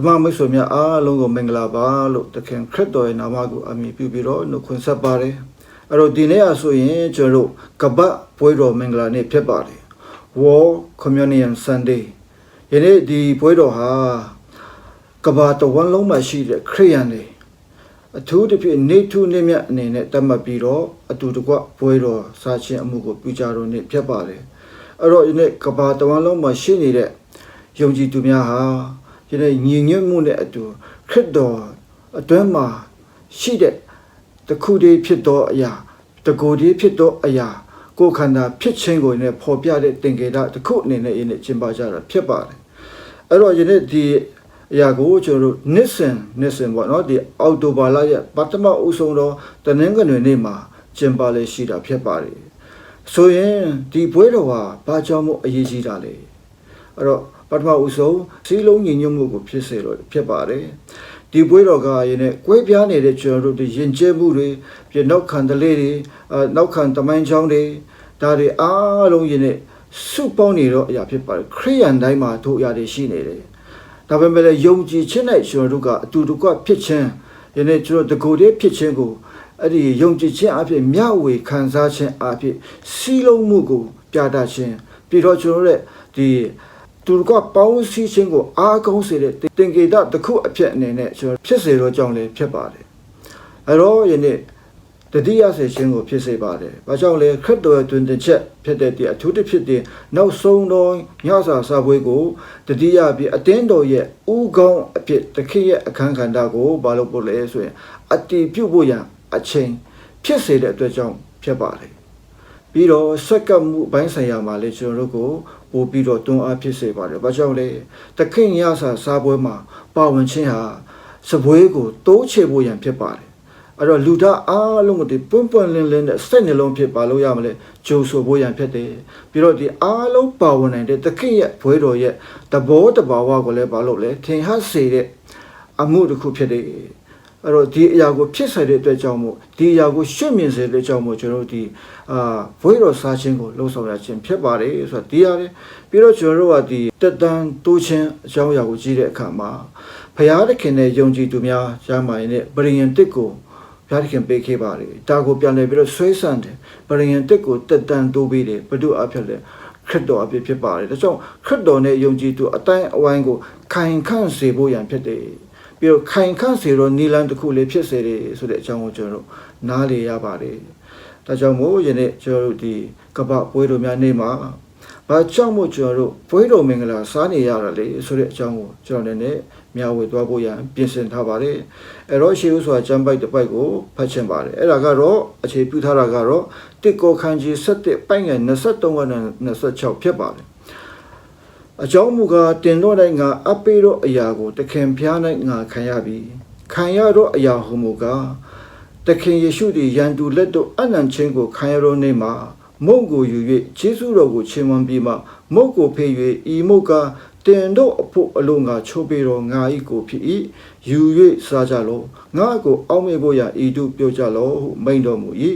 ဓမ္မမိတ်ဆွေများအားလုံးကိုမင်္ဂလာပါလို့သခင်ခရစ်တော်ရဲ့နာမကိုအမည်ပြုပြီးတော့နှုတ်ခွန်းဆက်ပါတယ်အဲ့တော့ဒီနေ့အဆိုရင်ကျွန်တော်တို့ကပ္ပပွဲတော်မင်္ဂလာနေ့ဖြစ်ပါတယ် War Communion Sunday ယနေ့ဒီပွဲတော်ဟာကမ္ဘာတစ်ဝန်းလုံးမှာရှိတဲ့ခရိယန်တွေအထူးသဖြင့်နေထုနေမြတ်အနေနဲ့တတ်မှတ်ပြီးတော့အတူတကွပွဲတော်စားခြင်းအမှုကိုပြုကြတော်နေ့ဖြစ်ပါတယ်အဲ့တော့ယနေ့ကမ္ဘာတစ်ဝန်းလုံးမှာရှိနေတဲ့ယုံကြည်သူများဟာ ယနေ့ညီညွတ်မှုနဲ့အတူခရစ်တော်အတွင်းမှာရှိတဲ့တခုတည်းဖြစ်သောအရာတကိုယ်တည်းဖြစ်သောအရာကိုယ်ခန္ဓာဖြစ်ခြင်းကိုလည်းပေါ်ပြတဲ့သင်္ကေတတစ်ခုအနေနဲ့ယနေ့ကျင့်ပါကြတာဖြစ်ပါတယ်အဲ့တော့ယနေ့ဒီအရာကိုကျွန်တော်တို့နှစ်စဉ်နှစ်စဉ်ပေါ့နော်ဒီအောက်တိုဘာလရဲ့ပထမအဦးဆုံးတော့တနင်္ဂနွေနေ့မှာကျင်းပလေရှိတာဖြစ်ပါတယ်ဆိုရင်ဒီပွဲတော်ဟာဘာကြောင့်မို့အရေးကြီးတာလဲအဲ့တော့ ပထမဦးဆုံးစီးလုံးညီညွတ်မှုကိုဖြစ်စေလို့ဖြစ်ပါတယ်ဒီပွဲတော်ကယနေ့ကွဲပြားနေတဲ့ကျွန်တော်တို့ဒီယဉ်ကျေးမှုတွေပြနောက်ခံတလေးတွေအဲနောက်ခံတမိုင်းချောင်းတွေဒါတွေအားလုံးယနေ့စုပေါင်းနေတော့အရာဖြစ်ပါတယ်ခရိယန်တိုင်းမှာတို့အရာတွေရှိနေတယ်ဒါပေမဲ့လည်းယုံကြည်ခြင်းနဲ့ကျွန်တော်တို့ကအတူတကွဖြစ်ခြင်းယနေ့ကျွန်တော်တကိုယ်တည်းဖြစ်ခြင်းကိုအဲ့ဒီယုံကြည်ခြင်းအဖြစ်မျှဝေခံစားခြင်းအဖြစ်စီးလုံးမှုကိုပြသခြင်းပြီးတော့ကျွန်တော်တို့ရဲ့ဒီ သူကပေါင်းစည်းခြင်းကိုအားကောင်းစေတဲ့တင်ကေတတစ်ခုအဖြစ်အနေနဲ့ကျွန်တော်ဖြစ်စေတော့ကြောင်းလည်းဖြစ်ပါတယ်အဲ့တော့ယနေ့တတိယဆေခြင်းကိုဖြစ်စေပါတယ်။ဘာကြောင့်လဲခရစ်တော်ရဲ့တွင်တစ်ချက်ဖြစ်တဲ့ဒီအထူးတစ်ဖြစ်တဲ့နောက်ဆုံးသောညစာစာပွဲကိုတတိယပြအတင်းတော်ရဲ့ဥကောင်းအဖြစ်တခေရဲ့အခန်းကဏ္ဍကိုဘာလို့ပို့လဲဆိုရင်အတီးပြုတ်ဖို့ရန်အချိန်ဖြစ်စေတဲ့အတွက်ကြောင့်ဖြစ်ပါတယ်။ပြီးတော့စက္ကပ်မှုဘိုင်းဆိုင်ရာမှာလည်းကျွန်တော်တို့ကို ပို့ပြီးတော့တွန်းအားဖြစ်စေပါတယ်။ဘာကြောင့်လဲတခေညစာစာပွဲမှာပါဝင်ခြင်းဟာစပွဲကိုတိုးချေဖို့ရန်ဖြစ်ပါတယ်အဲ့တော့လူသားအားလုံးကိုဒီပွန့်ပွန့်လင်းလင်းနဲ့စိတ်နှလုံးဖြစ်ပါလို့ရမလဲဂျိုဆိုဖို့ရန်ဖြစ်တယ်ပြီးတော့ဒီအားလုံးပါဝင်နိုင်တဲ့သခင်ရဲ့ဘွေတော်ရဲ့တဘောတဘာဝကိုလည်းပါလို့လဲထင်ဟပ်စေတဲ့အမှုတစ်ခုဖြစ်တယ် အဲ့တော့ဒီအရာကိုဖြစ်စေတဲ့အတွက်ကြောင့်မို့ဒီအရာကိုရှင်းမြင်စေတဲ့ကြောင့်မို့ကျွန်တော်တို့ဒီအာဘွေတော်စားခြင်းကိုလှုံ့ဆော်ရခြင်းဖြစ်ပါတယ်ဆိုတော့ဒီရတယ်ပြီးတော့ကျွန်တော်တို့ကဒီတက်တန်တိုးခြင်းအကြောင်းအရာကိုကြည့်တဲ့အခါမှာဘုရားသခင်ရဲ့ယုံကြည်သူများရှားမှရင်နဲ့ဗရိယန်တစ်ကိုဘုရားသခင်ပေးခဲ့ပါတယ်ဒါကိုပြန်လည်ပြီးတော့ဆွဲဆန့်တယ်ဗရိယန်တစ်ကိုတက်တန်တိုးပေးတယ်ဘု து အဖြစ်လဲခရစ်တော်အဖြစ်ဖြစ်ပါတယ်ဒါကြောင့်ခရစ်တော်နဲ့ယုံကြည်သူအတိုင်းအဝိုင်းကိုခိုင်ခန့်စေဖို့ရန်ဖြစ်တယ် ပြီးတော့ခိုင်ခန့်စေတော့နီလန်တစ်ခုလေးဖြစ်စေတယ်ဆိုတဲ့အကြောင်းကိုကျွန်တော်တို့နားလေရပါတယ်ဒါကြောင့်မို့ယနေ့ကျွန်တော်တို့ဒီကပ္ပပွဲတော်များနေ့မှာဘာကြောင့်မို့ကျွန်တော်တို့ပွဲတော်မင်္ဂလာစားနေရတာလေဆိုတဲ့အကြောင်းကိုကျွန်တော်လည်းမျှဝေသွားဖို့ရန်ပြင်ဆင်ထားပါတယ်အဲ့တော့ရှေးဦးစွာကျမ်းပိုက်တစ်ပိုက်ကိုဖတ်ချင်ပါတယ်အဲ့ဒါကတော့အခြေပြုထားတာကတော့တစ်ကိုခန်းကြီး7ပိုက်ငယ်23ကနေ26ဖြစ်ပါတယ် အကြောင်းမူကားတင်တော့တဲ့ငါအပေတော့အရာကို တခင်ဖျား၌ငါခံရပြီခံရတော့အရာဟုမူကားတခင်ယေရှုသည်ယန်တူလက်တို့အနံချင်းကိုခံရတော့နေမှာမုံကိုယူ၍ဂျေစုတော်ကိုချီးမွမ်းပြီးမှမုတ်ကိုဖေး၍ဤမုတ်ကတင်တို့အဖို့အလို့ငါချိုးပေတော်ငါဤကိုဖြစ်၏ယူ၍စားကြလောငါကိုအောက်မေဖို့ရဤသူပြောကြလောဟုမိန်တော်မူ၏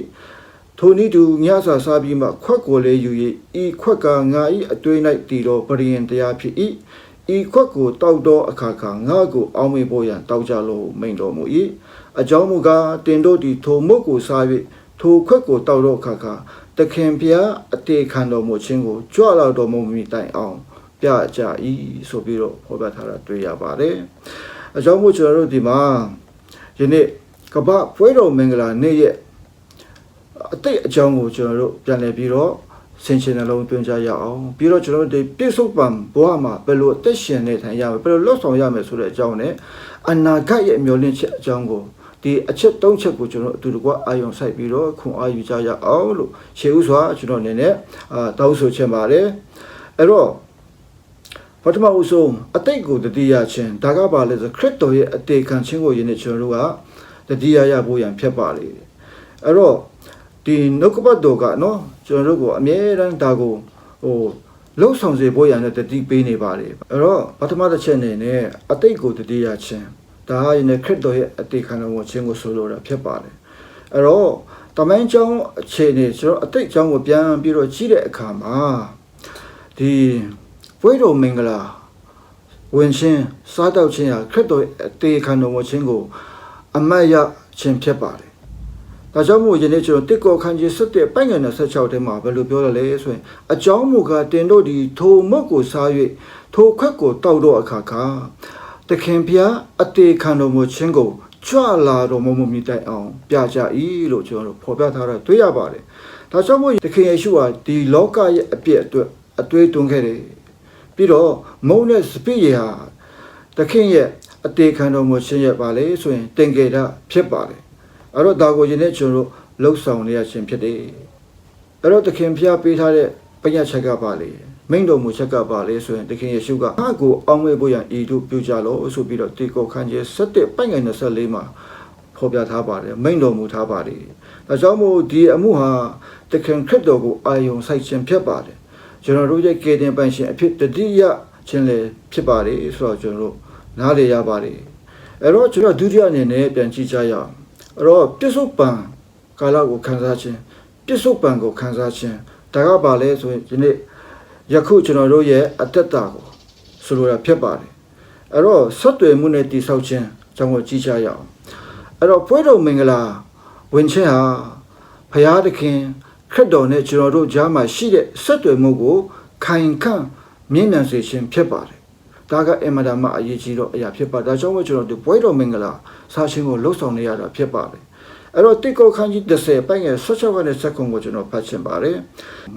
ထိုနည်းတူညစာစားပြီးမှခွက်ကိုလည်းယူ၍ဤခွက်ကငါဤအတွေ့၌တည်တော်ပရိယင်တရားဖြစ်၏ဤခွက်ကိုတောက်သောအခါခါငါကိုအောက်မေဖို့ရတောက်ကြလောဟုမိန်တော်မူ၏အကြောင်းမူကားတင်တို့သည်ထိုမုတ်ကိုစား၍ထိုခွက်ကိုတောက်သောအခါခါတခင်ဖျားအတေခံတော်မူခြင်းကိုကြွလာတော်မူမိတိုင်အောင်ပြကြ၏ဆိုပြီးတော့ဟောပြထားတာတွေ့ရပါတယ်။အကြောင်းမို့ကျွန်တော်တို့ဒီမှာယနေ့ကပ္ပပွဲတော်မင်္ဂလာနေ့ရဲ့ အတိတ်အကြောင်းကိုကျွန်တော်တို့ပြန်လည်ပြီးတော့ဆင်ခြင်နှလုံးသွင်းကြရအောင်ပြီးတော့ကျွန်တော်တို့ဒီပြစ္ဆုတ်ပံဘဝမှာဘယ်လိုအသက်ရှင်နေထိုင်ရမလဲဘယ်လိုလှုပ်ဆောင်ရမလဲဆိုတဲ့အကြောင်းနဲ့အနာဂတ်ရဲ့မျှော်လင့်ချက်အကြောင်းကိုဒီအချက်၃ချက်ကိုကျွန်တော်အတူတကွအာယုံဆိုင်ပြီးတော့ခွန်အားယူကြရအောင်လို့ရှေးဥစွာကျွန်တော်အနေနဲ့အာတောင်းဆိုချင်ပါတယ်အဲ့တော့ပထမဦးဆုံးအတိတ်ကိုတတိယခြင်းဒါကပါလဲဆိုခရစ်တော်ရဲ့အတေခံခြင်းကိုယနေ့ကျွန်တော်တို့ကတတိယရဖို့ရန်ဖြစ်ပါလေအဲ့တော့ ဒီနှုတ်ကပတ်တော်ကနော်ကျွန်တော်တို့ကိုအမြဲတမ်းဒါကိုဟိုလှုပ်ဆောင်စေဖို့ရန်နဲ့တတိပေးနေပါလေအဲ့တော့ပထမတစ်ချက်အနေနဲ့အတိတ်ကိုတတိယခြင်းဒါဟာယနေ့ခရစ်တော်ရဲ့အတေခံတော်မူခြင်းကိုဆိုလိုတာဖြစ်ပါတယ်အဲ့တော့တမန်ကျောင်းအခြေအနေကျွန်တော်အတိတ်ကျောင်းကိုပြန်ပြီးတော့ကြည့်တဲ့အခါမှာဒီပွဲတော်မင်္ဂလာဝင်ချင်းစားတောက်ခြင်းဟာခရစ်တော်အသေးခံတော်မူခြင်းကိုအမတ်ရခြင်းဖြစ်ပါတယ်။ ဒါကြောင့်မို့ယနေ့ကျွန်တော်တစ်ကောခန်းကြီး7တဲ့ပိုင်းငယ်26ထဲမှာဘယ်လိုပြောရလဲဆိုရင်အကြောင်းမူကားတင်တို့ဒီထိုမုတ်ကိုစား၍ထိုခွက်ကိုတောက်တော့အခါခါတခင်ဖျားအသေးခံတော်မူခြင်းကိုကြွလာတော်မူမူမြတိုင်အောင်ပြကြ၏လို့ကျွန်တော်တို့ဖော်ပြထားတာတွေ့ရပါတယ်။ဒါကြောင့်မို့တခင်ယေရှုဟာဒီလောကရဲ့အပြည့်အတွက်အသွေးသွင်းခဲ့တယ်။ပြီးတော့မုန်းတဲ့စပိယေဟာတခင်ရဲ့အသေးခံတော်မူခြင်းရဲ့ပါလေဆိုရင်တင်ကြတာဖြစ်ပါတယ်။ အဲ့တော့ဒါကိုယနေ့ကျွန်တော်တို့လှုပ်ဆောင်နေရခြင်းဖြစ်တယ်။အဲ့တော့တခင်ဖျားပေးထားတဲ့ပညာချက်ကပါလေမိန်တော်မူချက်ကပါလေဆိုရင်တခင်ယေရှုကဟာကိုအောင်းဝဲဖို့ရန်ဤတို့ပြုကြလို့ဆိုပြီးတော့တေကောခန်းကျဲ7ပိုင်ငယ်24မှာဖော်ပြထားပါတယ်မိန်တော်မူထားပါတယ်။ဒါကြောင့်မို့ဒီအမှုဟာတခင်ခရစ်တော်ကိုအာယုံစိုက်ခြင်းဖြစ်ပါတယ်။ကျွန်တော်တို့ရဲ့ကေတင်ပိုင်ရှင်အဖြစ်တတိယခြင်းလည်းဖြစ်ပါတယ်ဆိုတော့ကျွန်တော်တို့နားလေရပါတယ်။အဲ့တော့ကျွန်တော်ဒုတိယအနေနဲ့ပြန်ကြည့်ကြရအောင်။ အဲ့တော့ပြစ္ဆုတ်ပံကာလကိုခံစားခြင်းပြစ္ဆုတ်ပံကိုခံစားခြင်းဒါကပါလဲဆိုရင်ဒီနေ့ယခုကျွန်တော်တို့ရဲ့အတ္တတာကိုဆိုလိုတာဖြစ်ပါတယ်အဲ့တော့ဆက်သွယ်မှုနဲ့တိဆောက်ခြင်းအကြောင်းကိုကြည့်ကြရအောင်အဲ့တော့ပွဲတော်မင်္ဂလာဝင်ခြင်းဟာဖရာသခင်ခရစ်တော်နဲ့ကျွန်တော်တို့ကြားမှာရှိတဲ့ဆက်သွယ်မှုကိုခိုင်ခန့်မြင့်မြတ်စေခြင်းဖြစ်ပါတယ် ဒါကအင်မတန်မှအရေးကြီးတော့အရာဖြစ်ပါဒါကြောင့်မို့ကျွန်တော်တို့ပွဲတော်မင်္ဂလာစားခြင်းကိုလှုပ်ဆောင်နေရတာဖြစ်ပါတယ်အဲ့တော့တိတ်ကောခန်းကြီး30ပိုင်ငယ်16ကနေ7ခုကိုကျွန်တော်ဖတ်ချင်ပါတယ်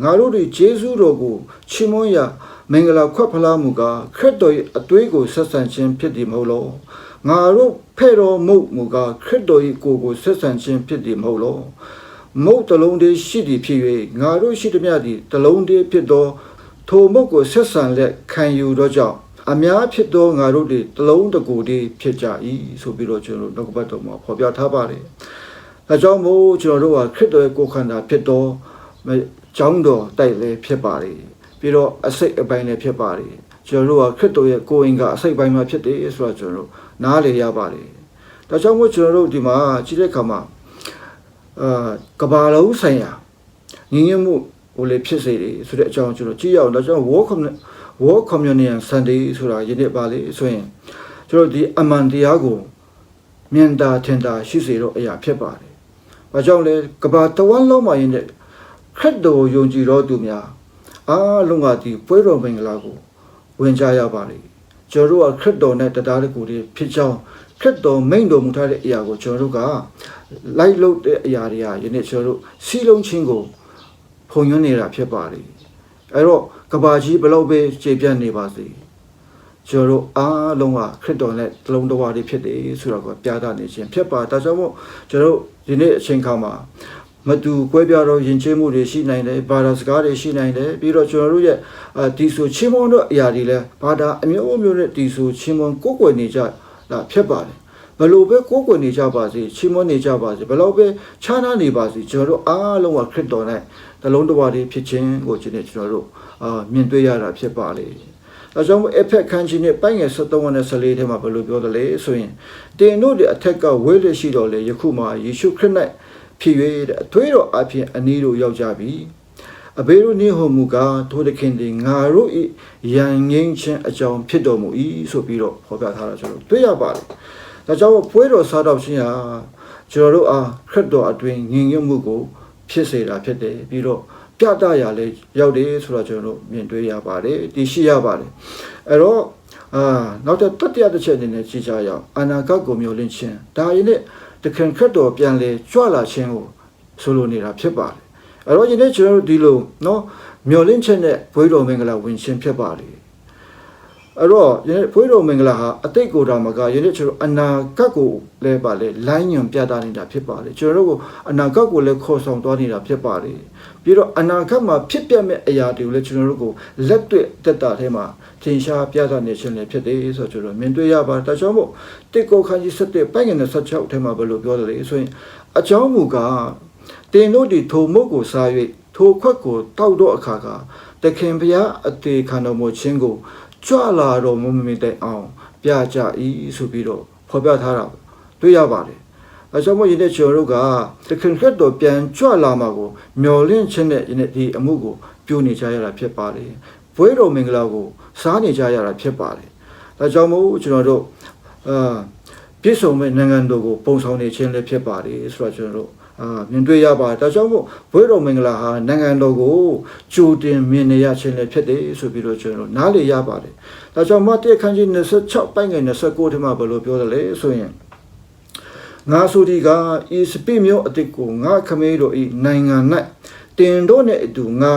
ငါတို့ဒီဂျေဇုတော်ကိုချီးမွမ်းရာမင်္ဂလာခွက်ဖလားမူကားခရစ်တော်၏အသွေးကိုဆက်ဆံခြင်းဖြစ်သည်မဟုတ်လောငါတို့ဖဲ့တော်မုတ်မူကားခရစ်တော်၏ကိုယ်ကိုဆက်ဆံခြင်းဖြစ်သည်မဟုတ်လောမုတ်တလုံးတည်းရှိသည်ဖြစ်၍ငါတို့ရှိသည်မြသည်တလုံးတည်းဖြစ်သောထိုမုတ်ကိုဆက်ဆံလက်ခံယူသောကြောင့် အများဖြစ်သောငါတို့တွေတလုံးတကူတည်းဖြစ်ကြ၏ဆိုပြီးတော့ကျွန်တော်တို့နှုတ်ကပတ်တော်မှာဖော်ပြထားပါတယ်။ဒါကြောင့်မို့ကျွန်တော်တို့ကခရစ်တော်ရဲ့ကိုယ်ခန္ဓာဖြစ်သောကျောင်းတော်တိုက်လည်းဖြစ်ပါတယ်။ပြီးတော့အစိတ်အပိုင်းလည်းဖြစ်ပါတယ်။ကျွန်တော်တို့ကခရစ်တော်ရဲ့ကိုယ်အင်ကအစိတ်ပိုင်းမှာဖြစ်တယ်ဆိုတော့ကျွန်တော်တို့နားလေရပါတယ်။ဒါကြောင့်မို့ကျွန်တော်တို့ဒီမှာကြည့်တဲ့အခါမှာအာကဘာလုံးဆိုင်ရာညီညွတ်မှုဟိုလေဖြစ်စေတယ်ဆိုတဲ့အကြောင်းကျွန်တော်ကြည့်ရအောင်ဒါကြောင့် war community war communion sunday ဆိုတာယနေ့ပါလေဆိုရင်ကျွန်တော်ဒီအမှန်တရားကိုမြင်တာထင်တာရှိစေတော့အရာဖြစ်ပါတယ်။ဘာကြောင့်လဲကဘာတဝမ်းလုံးမှာရင်တဲ့ခရစ်တော်ယုံကြည်တော်သူများအားလုံးကဒီပွဲတော်မင်္ဂလာကိုဝင်ကြရပါလိမ့်။ကျွန်တော်တို့ကခရစ်တော်နဲ့တရားတကူတွေဖြစ်ကြောင်းခရစ်တော်မိန့်တော်မူထားတဲ့အရာကိုကျွန်တော်တို့ကလိုက်လုပ်တဲ့အရာတွေကယနေ့ကျွန်တော်တို့စီလုံးချင်းကိုဖုံညွှန်းနေတာဖြစ်ပါလိမ့်။ အဲ့တော့ကဘာကြီးဘလောက်ပဲခြေပြတ်နေပါစေကျွန်တော်တို့အားလုံးကခရစ်တော်နဲ့တလုံးတော်ဝါတွေဖြစ်တယ်ဆိုတော့ကပြသနေခြင်းဖြစ်ပါဒါကြောင့်မို့ကျွန်တော်တို့ဒီနေ့အချိန်ခါမှာမတူကွဲပြားတော့ယဉ်ကျေးမှုတွေရှိနိုင်တယ်ဘာသာစကားတွေရှိနိုင်တယ်ပြီးတော့ကျွန်တော်တို့ရဲ့ဒီဆိုချင်းမွန်တို့အရာတွေလည်းဘာသာအမျိုးမျိုးနဲ့ဒီဆိုချင်းမွန်ကိုယ်ကွယ်နေကြတာဖြစ်ပါတယ် ဘလို့ပဲကိုယ်ကွယ်နေကြပါစေချီးမွမ်းနေကြပါစေဘလို့ပဲခြားနာနေပါစေကျွန်တော်တို့အားလုံးကခရစ်တော်နဲ့တလုံးတော်ဝါတွေဖြစ်ခြင်းကိုကျွန်တော်တို့အာမြင်တွေ့ရတာဖြစ်ပါလေဒါကြောင့်အဖက်ခန်းကြီးနဲ့ပိုင်းငယ်73နဲ့14ထဲမှာဘယ်လိုပြောသလဲဆိုရင်တင်တို့ရဲ့အထက်ကဝဲလက်ရှိတော်လေယခုမှယေရှုခရစ်၌ဖြစ်၍အသွေးတော်အဖြစ်အနည်းတို့ရောက်ကြပြီအဘေတို့နေဟောမူကားထိုသခင်သည်ငါတို့၏ယံငိမ့်ခြင်းအကြောင်းဖြစ်တော်မူ၏ဆိုပြီးတော့ဖော်ပြထားတာကျွန်တော်တွေ့ရပါတယ် ဒါကြောင့်ပွဲတော်စားတော့ခြင်းဟာကျွန်တော်တို့အားခရစ်တော်အတွင်ငြိမ်ညွတ်မှုကိုဖြစ်စေတာဖြစ်တယ်ပြီးတော့ပြတရလဲရောက်တယ်ဆိုတော့ကျွန်တော်တို့မြင်တွေ့ရပါတယ်တည်ရှိရပါတယ်အဲ့တော့အာနောက်တစ်တတိယတစ်ချက်အနေနဲ့ကြည့်ကြရအောင်အနာဂတ်ကိုမျှော်လင့်ခြင်းဒါရင်းနဲ့တခင်ခရစ်တော်ပြန်လဲကြွလာခြင်းကိုဆိုလိုနေတာဖြစ်ပါတယ်အဲ့တော့ယနေ့ကျွန်တော်တို့ဒီလိုနော်မျှော်လင့်ခြင်းနဲ့ဘွေးတော်မင်္ဂလာဝင်ခြင်းဖြစ်ပါလေ အဲ့တော့ယနေ့ဘွေးတော်မင်္ဂလာဟာအတိတ်ကိုတော်မှာကယနေ့ကျွန်တော်အနာဂတ်ကိုလည်းပါလေလိုင်းညွန်ပြသနေတာဖြစ်ပါလေကျွန်တော်တို့ကအနာဂတ်ကိုလည်းခေါ်ဆောင်သွားနေတာဖြစ်ပါလေပြီးတော့အနာဂတ်မှာဖြစ်ပျက်မဲ့အရာတွေကိုလည်းကျွန်တော်တို့ကိုလက်တွေ့တက်တာထဲမှာထင်ရှားပြသနေခြင်းလည်းဖြစ်တယ်ဆိုတော့ကျွန်တော်မြင်တွေ့ရပါတယ်ဒါကြောင့်မို့တစ်ကိုခန်းကြီး7ပိုင်ငယ်16ထဲမှာဘယ်လိုပြောသလဲဆိုရင်အကြောင်းမူကားတင်တို့ဒီထိုမုတ်ကိုစား၍ထိုခွက်ကိုတောက်တော့အခါကတခင်ဘုရားအသေးခံတော်မူခြင်းကို ကြွလာတော်မူမိတဲ့အောင်ပြကြ၏ဆိုပြီးတော့ဖော်ပြထားတာတွေ့ရပါတယ်အကြောင်းမို့ယနေ့ကျွန်တော်တို့ကတခင်ခက်တော်ပြန်ကြွလာမှာကိုမျော်လင့်ခြင်းနဲ့ယနေ့ဒီအမှုကိုပြုနေကြရတာဖြစ်ပါတယ်။ဘွေးတော်မင်္ဂလာကိုစားနေကြရတာဖြစ်ပါတယ်။ဒါကြောင့်မို့ကျွန်တော်တို့အာပြည့်စုံမဲ့နိုင်ငံတော်ကိုပုံဆောင်နေခြင်းလည်းဖြစ်ပါတယ်ဆိုတော့ကျွန်တော်တို့ အာမြင်တွေ့ရပါတယ်ဒါကြောင့်မို့ဘွေတော်မင်္ဂလာဟာနိုင်ငံတော်ကိုကြိုတင်မြင်နေရခြင်းလည်းဖြစ်တယ်ဆိုပြီးတော့ကျွန်တော်တို့နားလေရပါတယ်ဒါကြောင့်မတက်ခန်းကြီး26ပိုင်းငယ်29ထဲမှာဘယ်လိုပြောတယ်လဲဆိုရင်ငါဆိုဒီကဤစပိမျိုးအတိတ်ကိုငါခမေးတို့ဤနိုင်ငံ၌တင်တို့နဲ့အတူငါ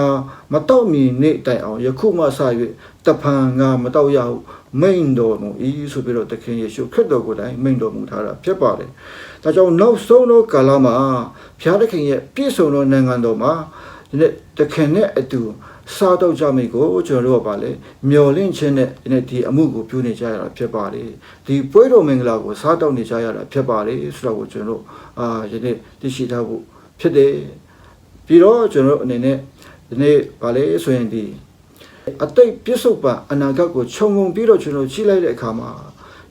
မတော့မီနေ့တိုင်အောင်ယခုမှစ၍တဖန်ငါမတော့ရဟု မိန်တော်မူဤဆိုပြီးတော့သခင်ယေရှုခရစ်တော်ကိုယ်တိုင်မိန်တော်မူထားတာဖြစ်ပါတယ်။ဒါကြောင့်နောက်ဆုံးသောကာလမှာဘုရားသခင်ရဲ့ပြည့်စုံသောနိုင်ငံတော်မှာဒီနေ့သခင်နဲ့အတူစားတော့ကြမိကိုကျွန်တော်တို့ကပါလေမျော်လင့်ခြင်းနဲ့ဒီနေ့ဒီအမှုကိုပြုနေကြရတာဖြစ်ပါတယ်။ဒီပွဲတော်မင်္ဂလာကိုစားတော့နေကြရတာဖြစ်ပါတယ်ဆိုတော့ကိုကျွန်တော်တို့အာယနေ့သိရှိထားဖို့ဖြစ်တယ်။ပြီးတော့ကျွန်တော်တို့အနေနဲ့ဒီနေ့ပါလေဆိုရင်ဒီ အတိတ်ပြစ္ဆုတ်ပံအနာဂတ်ကိုခြုံငုံပြီးတော့ကျွန်တော်ကြည့်လိုက်တဲ့အခါမှာ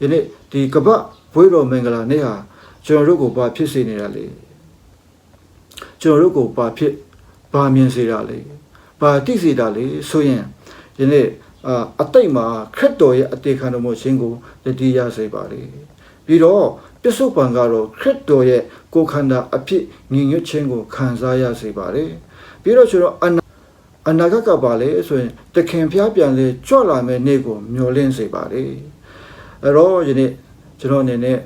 ယနေ့ဒီကပ္ပဘွေတော်မင်္ဂလာနေ့ဟာကျွန်တော်တို့ကိုဘာဖြစ်စေနေတာလဲကျွန်တော်တို့ကိုဘာဖြစ်ဘာမြင်စေတာလဲဘာသိစေတာလဲဆိုရင်ယနေ့အာအတိတ်မှာခရစ်တော်ရဲ့အသေးခံတော်မူခြင်းကိုတတိယစေပါလေပြီးတော့ပြစ္ဆုတ်ပံကတော့ခရစ်တော်ရဲ့ကိုယ်ခန္ဓာအဖြစ်ညီညွတ်ခြင်းကိုခံစားရစေပါလေပြီးတော့ကျွန်တော်အနာ အနာဂတ်ကပါလေဆိုရင်တခင်ဖျားပြန်လေကြွလာမယ့်နေ့ကိုမျှော်လင့်စေပါလေအဲ့တော့ယနေ့ကျွန်တော်အနေနဲ့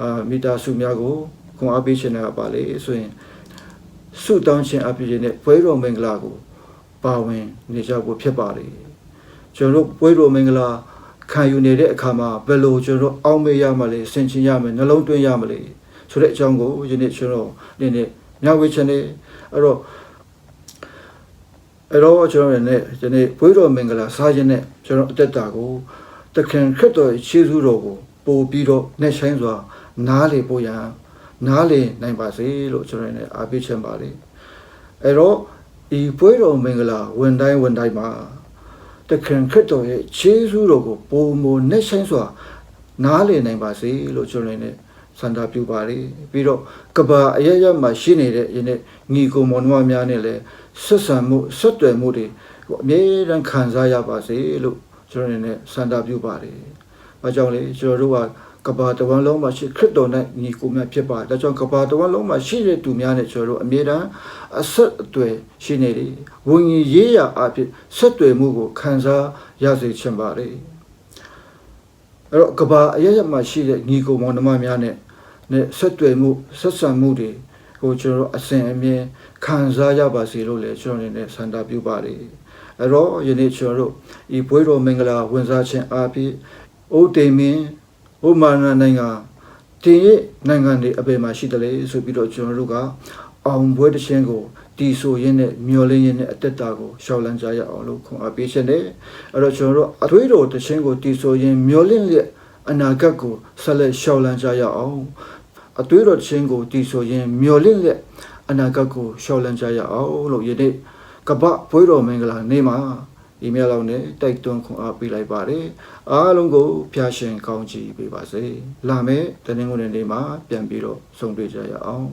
အာမိသားစုများကိုခွန်အားပေးခြင်းနဲ့ပါလေဆိုရင်ဆုတောင်းခြင်းအပြည့်နဲ့ပွဲတော်မင်္ဂလာကိုပါဝင်နေကြဖို့ဖြစ်ပါလေကျွန်တော်တို့ပွဲတော်မင်္ဂလာခံယူနေတဲ့အခါမှာဘယ်လိုကျွန်တော်တို့အောင်းမေးရမလဲဆင်ခြင်ရမယ်နှလုံးသွင်းရမလဲဆိုတဲ့အကြောင်းကိုယနေ့ကျွန်တော်အနေနဲ့ညဝေချင်တယ်အဲ့တော့ အဲ့တော့ကျွန်တော်လည်းဒီနေ့ဘွေးတော်မင်္ဂလာစားခြင်းနဲ့ကျွန်တော်အသက်တာကိုတခင်ခရစ်တော်ရဲ့ခြေဆုတော်ကိုပို့ပြီးတော့နှက်ဆိုင်စွာ နားလေပို့ရန်နားလေနိုင်ပါစေလို့ကျွန်တော်လည်းအားပေးချင်ပါလေအဲ့တော့ဒီဘွေးတော်မင်္ဂလာဝင်တိုင်းဝင်တိုင်းမှာတခင်ခရစ်တော်ရဲ့ခြေဆုတော်ကိုပို့မို့နှက်ဆိုင်စွာနားလေနိုင်ပါစေလို့ကျွန်တော်လည်း စန္ဒပြုပါလေပြီးတော့ကဘာအရရမှာရှိနေတဲ့ယနေ့ညီကိုမောင်နှမများနဲ့လည်းဆက်ဆံမှုဆက်သွယ်မှုတွေဟိုအမြဲတမ်းခံစားရပါစေလို့ကျွန်တော်အနေနဲ့စန္ဒပြုပါတယ်။ဘာကြောင့်လဲကျွန်တော်တို့ကကဘာတဝန်လုံးမှာရှိခရစ်တော်နဲ့ညီကိုမြတ်ဖြစ်ပါတယ်။ဒါကြောင့်ကဘာတဝန်လုံးမှာရှိတဲ့သူများနဲ့ကျွန်တော်တို့အမြဲတမ်းအဆက်အသွယ်ရှိနေတယ်။ဝိညာဉ်ရေးရာအဖြစ်ဆက်သွယ်မှုကိုခံစားရစေချင်ပါတယ်။ အဲ့တော့ကဘာအရရမှာရှိတဲ့ညီကိုမောင်နှမများနဲ့နဲ့ဆက်သွယ်မှုဆက်ဆံမှုတွေကိုကျွန်တော်တို့အစဉ်အမြဲခံစားရပါစေလို့လည်းကျွန်တော်အနေနဲ့ဆန္ဒပြုပါတယ်အဲ့တော့ယနေ့ကျွန်တော်တို့ဤဘွေးတော်မင်္ဂလာဝင်စားခြင်းအားဖြင့်အိုတေမင်းဥမာနာနိုင်ငံတင်ရဲ့နိုင်ငံတွေအပေမှာရှိတယ်လေဆိုပြီးတော့ကျွန်တော်တို့ကအောင်ဘွဲတစ်ချင်းကို တီဆိုရင်းနဲ့မျောလင်းရင်းနဲ့အသက်တာကိုရှောက်လန်းကြရအောင်လို့ခွန်အားပေးခြင်းနဲ့အဲ့တော့ကျွန်တော်တို့အသွေးတော်တစ်ချင်းကိုတီဆိုရင်းမျောလင်းလျက်အနာဂတ်ကိုဆက်လက်ရှောက်လန်းကြရအောင်အသွေးတော်ချင်းကိုတီဆိုရင်မျော်လင့်လက်အနာဂတ်ကိုရှောက်လန်းကြရအောင်လို့ယနေ့ကပ္ပဘွေးတော်မင်္ဂလာနေ့မှာဒီမြေလောက်နဲ့တိုက်တွန်းခွန်အားပေးလိုက်ပါတယ်အားလုံးကိုဖျားရှင်ကောင်းချီးပေးပါစေလာမယ့်တနင်္ဂနွေနေ့မှာပြန်ပြီးတော့ဆုံတွေ့ကြရအောင်